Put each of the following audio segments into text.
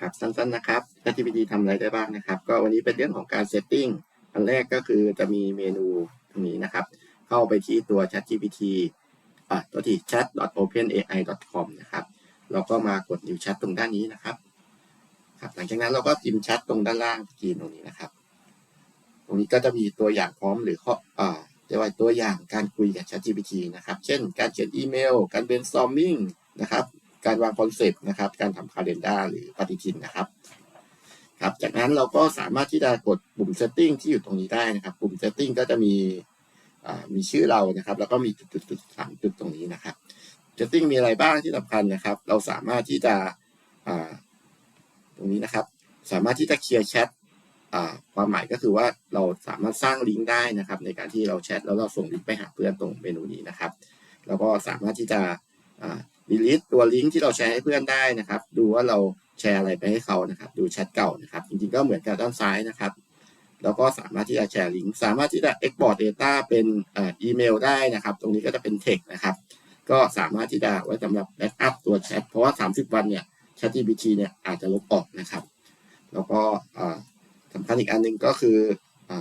ครับสั้นๆนะครับ ChatGPT ทำอะไรได้บ้างนะครับ ก็วันนี้เป็นเรื่องของการ setting อันแรกก็คือจะมีเมนูตรงนี้นะครับ เข้าไปที่ตัว ChatGPT อะตัวที่ chat.openai.com นะครับเราก็มากด new chat ตรงด้านนี้นะครับ ครับหลังจากนั้นเราก็พิมพ์แชทตรงด้านล่างทีตรงนี้นะครับ ตรงนี้ก็จะมีตัวอย่างพร้อมหรือข้ออ่าเรียกว่าตัวอย่างการคุยกับ ChatGPT นะครับ เช่น การเขียนอีเมล การ brainstorming นะครับ การวางคอนเซปต์นะครับ การทำคาล endar หรือปฏิทินนะครับครับ จากนั้นเราก็สามารถที่จะกดปุ่ม setting ที่อยู่ตรงนี้ได้นะครับ ปุ่ม setting ก็จะมีมีชื่อเรานะครับ แล้วก็มีจุดจุดสามจุดตรงนี้นะครับ setting มีอะไรบ้างที่สำคัญนะครับ เราสามารถที่จะตรงนี้นะครับ สามารถที่จะเคลียร์แชทความหมายก็คือว่าเราสามารถสร้างลิงก์ได้นะครับ ในการที่เราแชทแล้วเราส่งลิงก์ไปหาเพื่อนตรงเมนูนี้นะครับ แล้วก็สามารถที่จะ อ่า delete ตัวลิงก์ที่เราแชร์ให้เพื่อนได้นะครับ ดูว่าเราแชร์อะไรไปให้เขานะครับ ดูแชทเก่านะครับ จริงๆก็เหมือนกับด้านซ้ายนะครับ แล้วก็สามารถที่จะแชร์ลิงก์สามารถที่จะ export data เป็นอ,อีเมลได้นะครับ ตรงนี้ก็จะเป็น text นะครับ ก็สามารถที่จะไว้สำหรับ backup ตัวแชทเพราะว่า 30 วันเนี่ย ChatGPT เนี่ยอาจจะลบออกนะครับ แล้วก็อ่าสำคัญอีกอันหนึ่งก็คืออ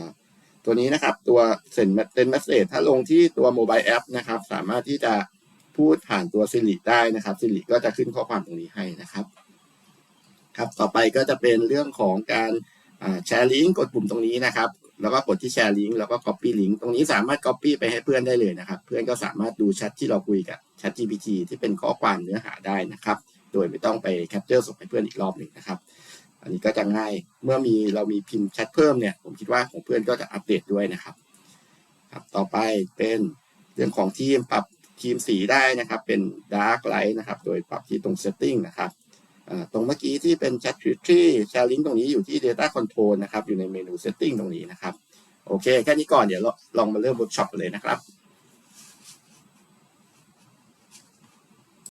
ตัวนี้นะครับ ตัวเซ็นเป็น message ถ้าลงที่ตัว mobile app นะครับ สามารถที่จะ พูดผ่านตัว Siri ได้นะครับ Siri ก็จะขึ้นข้อความตรงนี้ให้นะครับ ครับต่อไปก็จะเป็นเรื่องของการแชร์ลิงก์กดปุ่มตรงนี้นะครับ แล้วก็กดที่แชร์ลิงก์แล้วก็ copy ลิงก์ตรงนี้สามารถ copy ไปให้เพื่อนได้เลยนะครับ เพื่อนก็สามารถดูแชทที่เราคุยกับ ChatGPT ที่เป็นข้อความเนื้อหาได้นะครับ โดยไม่ต้องไป capture ส่งให้เพื่อนอีกรอบหนึ่งนะครับ อันนี้ก็จะง่ายเมื่อมีเรามีพิมพ์แชทเพิ่มเนี่ยผมคิดว่าของเพื่อนก็จะอัปเดตด้วยนะครับ ครับต่อไปเป็นเรื่องของทีมปรับ ทีมสีได้นะครับ เป็น dark light นะครับ โดยปรับที่ตรง setting นะครับตรงเมื่อกี้ที่เป็น chat tree share link ตรงนี้อยู่ที่ data control นะครับ อยู่ในเมนู setting ตรงนี้นะครับ โอเค แค่นี้ก่อน เดี๋ยวเราลองมาเริ่มเวิร์กช็อปกันเลยนะครับ